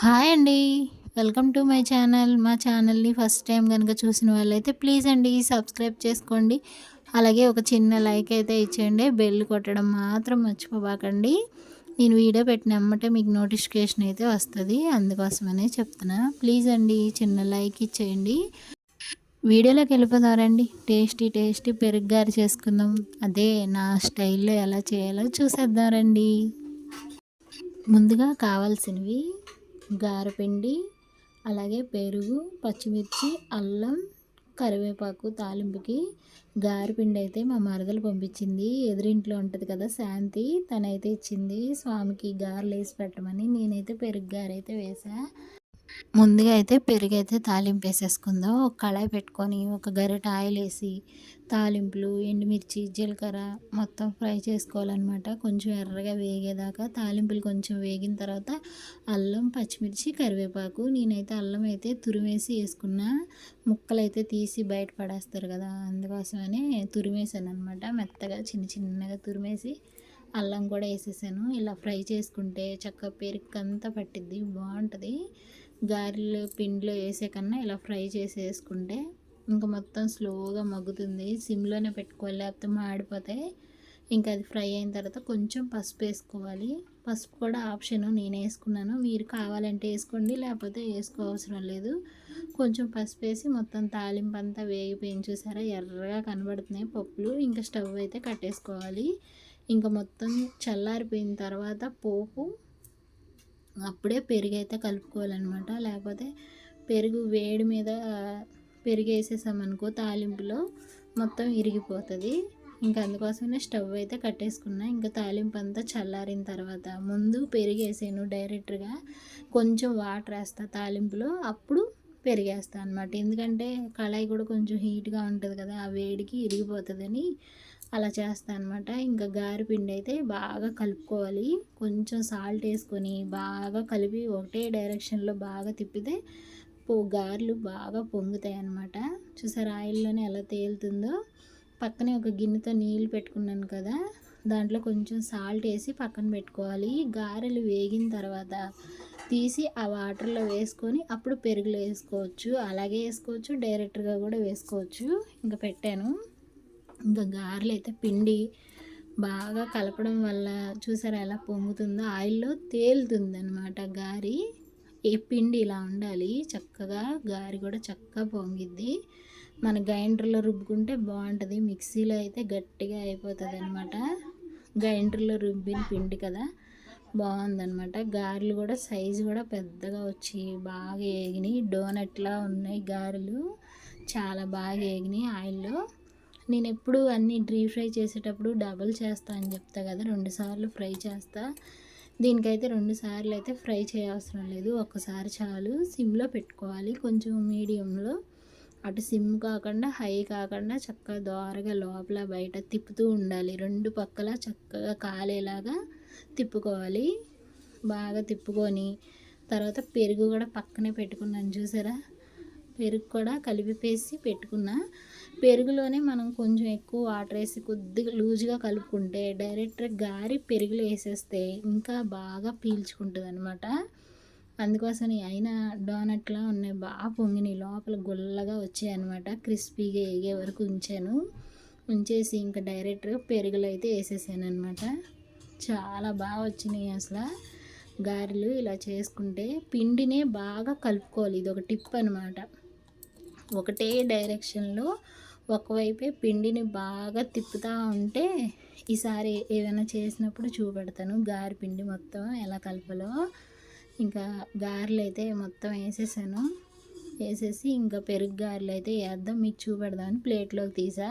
Hi అండి. Welcome to my channel. మా ఛానల్ని ఫస్ట్ టైం కనుక చూసిన వాళ్ళైతే ప్లీజ్ అండి సబ్స్క్రైబ్ చేసుకోండి. అలాగే ఒక చిన్న లైక్ అయితే ఇచ్చేయండి. బెల్ కొట్టడం మాత్రం మర్చిపోబాకండి. నేను వీడియో పెట్టిన అమ్మటే మీకు నోటిఫికేషన్ అయితే వస్తుంది. అందుకోసమనే చెప్తున్నా. ప్లీజ్ అండి చిన్న లైక్ ఇచ్చేయండి. వీడియోలోకి వెళ్ళిపోతారండి టేస్టీ టేస్టీ పెరుగ్గారు చేసుకుందాం. అదే నా స్టైల్లో ఎలా చేయాలో చూసేద్దాం రండి ముందుగా కావాల్సినవి గారపిండి అలాగే పెరుగు పచ్చిమిర్చి అల్లం కరివేపాకు తాలింపుకి గారెపిండి అయితే మా మరదలు పంపించింది. ఎదురింట్లో ఉంటుంది కదా శాంతి తనైతే ఇచ్చింది. స్వామికి గారెలు వేసి పెట్టమని నేనైతే పెరుగు గారైతే వేసా. ముందుగా అయితే పెరుగు అయితే తాలింపు వేసేసుకుందాం. ఒక కళాయి పెట్టుకొని ఒక గరిట ఆయిల్ వేసి తాలింపులు ఎండుమిర్చి జీలకర్ర మొత్తం ఫ్రై చేసుకోవాలన్నమాట. కొంచెం ఎర్రగా వేగేదాకా తాలింపులు కొంచెం వేగిన తర్వాత అల్లం పచ్చిమిర్చి కరివేపాకు. నేనైతే అల్లం అయితే తురిమేసి వేసుకున్న ముక్కలు అయితే తీసి బయట పడేస్తారు కదా అందుకోసమనే తురిమేసాను అనమాట మెత్తగా చిన్న చిన్నగా తురిమేసి అల్లం కూడా వేసేసాను. ఇలా ఫ్రై చేసుకుంటే చక్క అంతా పట్టిద్ది బాగుంటుంది. గారెలు పిండిలో వేసే కన్నా ఇలా ఫ్రై చేసి వేసుకుంటే ఇంకా మొత్తం స్లోగా మగ్గుతుంది. సిమ్లోనే పెట్టుకోవాలి లేకపోతే మాడిపోతే ఇంకా అది ఫ్రై అయిన తర్వాత కొంచెం పసుపు వేసుకోవాలి. పసుపు కూడా ఆప్షన్ నేను వేసుకున్నాను. మీరు కావాలంటే వేసుకోండి లేకపోతే వేసుకోవసరం లేదు. కొంచెం పసుపు వేసి మొత్తం తాలింపు అంతా వేగిపోయిన చూసారా? ఎర్రగా కనబడుతున్నాయి పప్పులు. ఇంకా స్టవ్ అయితే కట్టేసుకోవాలి. ఇంకా మొత్తం చల్లారిపోయిన తర్వాత పోపు అప్పుడే పెరుగు అయితే కలుపుకోవాలన్నమాట. లేకపోతే పెరుగు వేడి మీద పెరుగు వేసేసామనుకో తాలింపులో మొత్తం ఇరిగిపోతుంది. ఇంకా అందుకోసమే స్టవ్ అయితే కట్టేసుకున్నా. ఇంకా తాలింపు అంతా చల్లారిన తర్వాత ముందు పెరిగేసాను డైరెక్ట్గా కొంచెం వాటర్ వేస్తా తాలింపులో. అప్పుడు పెరిగేస్తాను అనమాట ఎందుకంటే కళాయి కూడా కొంచెం హీట్గా ఉంటుంది కదా ఆ వేడికి ఇరిగిపోతుందని అలా చేస్తాను అనమాట ఇంకా గారి పిండి అయితే బాగా కలుపుకోవాలి. కొంచెం సాల్ట్ వేసుకొని బాగా కలిపి ఒకటే డైరెక్షన్లో బాగా తిప్పితే పో గారెలు బాగా పొంగుతాయి అన్నమాట. చూసారు ఆయిల్లోనే ఎలా తేలుతుందో. పక్కనే ఒక గిన్నెతో నీళ్ళు పెట్టుకున్నాను కదా దాంట్లో కొంచెం సాల్ట్ వేసి పక్కన పెట్టుకోవాలి. గారెలు వేగిన తర్వాత తీసి ఆ వాటర్లో వేసుకొని అప్పుడు పెరుగులో వేసుకోవచ్చు. అలాగే వేసుకోవచ్చు. డైరెక్ట్గా కూడా వేసుకోవచ్చు. ఇంకా పెట్టాను. ఇంకా గారెలు అయితే పిండి బాగా కలపడం వల్ల చూసారా ఎలా పొంగుతుందో? ఆయిల్లో తేలుతుంది అనమాట గారి. ఏ పిండి ఇలా ఉండాలి. చక్కగా గారి కూడా చక్కగా పొంగిద్ది. మన గ్రైండర్లో రుబ్బుకుంటే బాగుంటుంది. మిక్సీలో అయితే గట్టిగా అయిపోతుంది అనమాట గ్రైండర్లో రుబ్బిన పిండి కదా బాగుందనమాట గారెలు కూడా సైజు కూడా పెద్దగా వచ్చి బాగా ఏగినాయి. డోనట్లా ఉన్నాయి గారెలు చాలా బాగా ఏగినాయి ఆయిల్లో. నేను ఎప్పుడు అన్నీ డీప్ ఫ్రై చేసేటప్పుడు డబుల్ చేస్తా అని చెప్తా కదా రెండు సార్లు ఫ్రై చేస్తా. దీనికైతే రెండు సార్లు అయితే ఫ్రై చేయవసరం లేదు ఒక్కసారి చాలు. సిమ్లో పెట్టుకోవాలి కొంచెం మీడియంలో. అటు సిమ్ కాకుండా హై కాకుండా చక్కగా దోరగా లోపల బయట తిప్పుతూ ఉండాలి. రెండు పక్కల చక్కగా కాలేలాగా తిప్పుకోవాలి. బాగా తిప్పుకొని తర్వాత పెరుగు కూడా పక్కనే పెట్టుకున్నాను చూసారా? పెరుగు కూడా కలిపిపేసి పెట్టుకున్నా. పెరుగులోనే మనం కొంచెం ఎక్కువ వాటర్ వేసి కొద్దిగా లూజ్గా కలుపుకుంటే డైరెక్ట్గా గారి పెరుగులో వేసేస్తే ఇంకా బాగా పీల్చుకుంటుంది అనమాట అందుకోసం అయినా డోనట్లా ఉన్నాయి. బాగా పొంగినాయి లోపల గుల్లగా వచ్చాయి అనమాట క్రిస్పీగా వేగే వరకు ఉంచాను. ఉంచేసి ఇంకా డైరెక్ట్గా పెరుగులు అయితే వేసేసాను అనమాట చాలా బాగా వచ్చినాయి అసలు గారెలు ఇలా చేసుకుంటే. పిండినే బాగా కలుపుకోవాలి. ఇది ఒక టిప్ అనమాట ఒకటే డైరెక్షన్లో ఒకవైపే పిండిని బాగా తిప్పుతూ ఉంటే ఈసారి ఏదైనా చేసినప్పుడు చూపెడతాను. గారి పిండి మొత్తం ఎలా కలపాలో. ఇంకా గారెలు అయితే మొత్తం వేసేసాను. వేసేసి ఇంకా పెరుగు గారెలు అయితే వేద్దాం. మీకు చూపెడదామని ప్లేట్లోకి తీసా.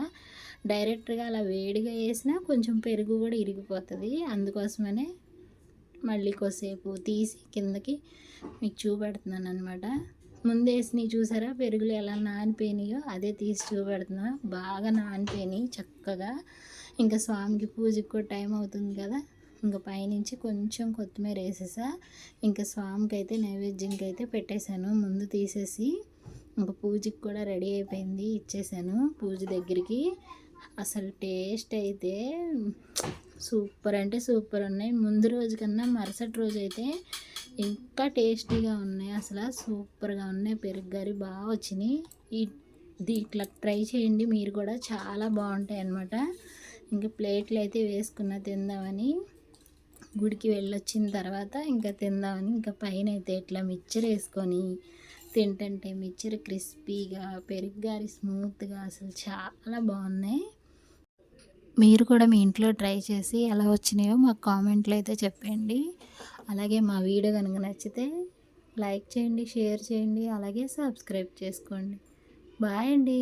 డైరెక్ట్గా అలా వేడిగా వేసినా కొంచెం పెరుగు కూడా ఇరిగిపోతుంది. అందుకోసమనే మళ్ళీ కొద్దిసేపు తీసి కిందకి మీకు చూపెడుతున్నాను అనమాట ముందు వేసినవి చూసారా? పెరుగులు ఎలా నానిపోయినాయో అదే తీసి చూపెడుతున్నా. బాగా నానిపోయినాయి చక్కగా. ఇంకా స్వామికి పూజకి కూడా టైం అవుతుంది కదా. ఇంకా పైనుంచి కొంచెం కొత్తిమీర వేసేసా. ఇంకా స్వామికి అయితే నైవేద్యంకి అయితే పెట్టేశాను. ముందు తీసేసి ఇంకా పూజకి కూడా రెడీ అయిపోయింది. ఇచ్చేసాను పూజ దగ్గరికి. అసలు టేస్ట్ అయితే సూపర్ అంటే సూపర్ ఉన్నాయి. ముందు రోజు కన్నా మరుసటి రోజు అయితే ఇంకా టేస్టీగా ఉన్నాయి. అసలు సూపర్గా ఉన్నాయి. పెరుగు గారి బాగా వచ్చినాయి. ఈ ఇది ఇట్లా ట్రై చేయండి. మీరు కూడా చాలా బాగుంటాయి అన్నమాట ఇంకా ప్లేట్లు అయితే వేసుకున్న తిందామని. గుడికి వెళ్ళొచ్చిన తర్వాత ఇంకా తిందామని ఇంకా పైన అయితే ఇట్లా మిక్చర్ వేసుకొని తింటుంటే మిక్చర్ క్రిస్పీగా పెరుగు గారి స్మూత్గా అసలు చాలా బాగున్నాయి. మీరు కూడా మీ ఇంట్లో ట్రై చేసి ఎలా వచ్చినాయో మాకు కామెంట్లో అయితే చెప్పండి. అలాగే మా వీడియో కనుక నచ్చితే లైక్ చేయండి షేర్ చేయండి అలాగే సబ్స్క్రైబ్ చేసుకోండి. బాయ్ అండి.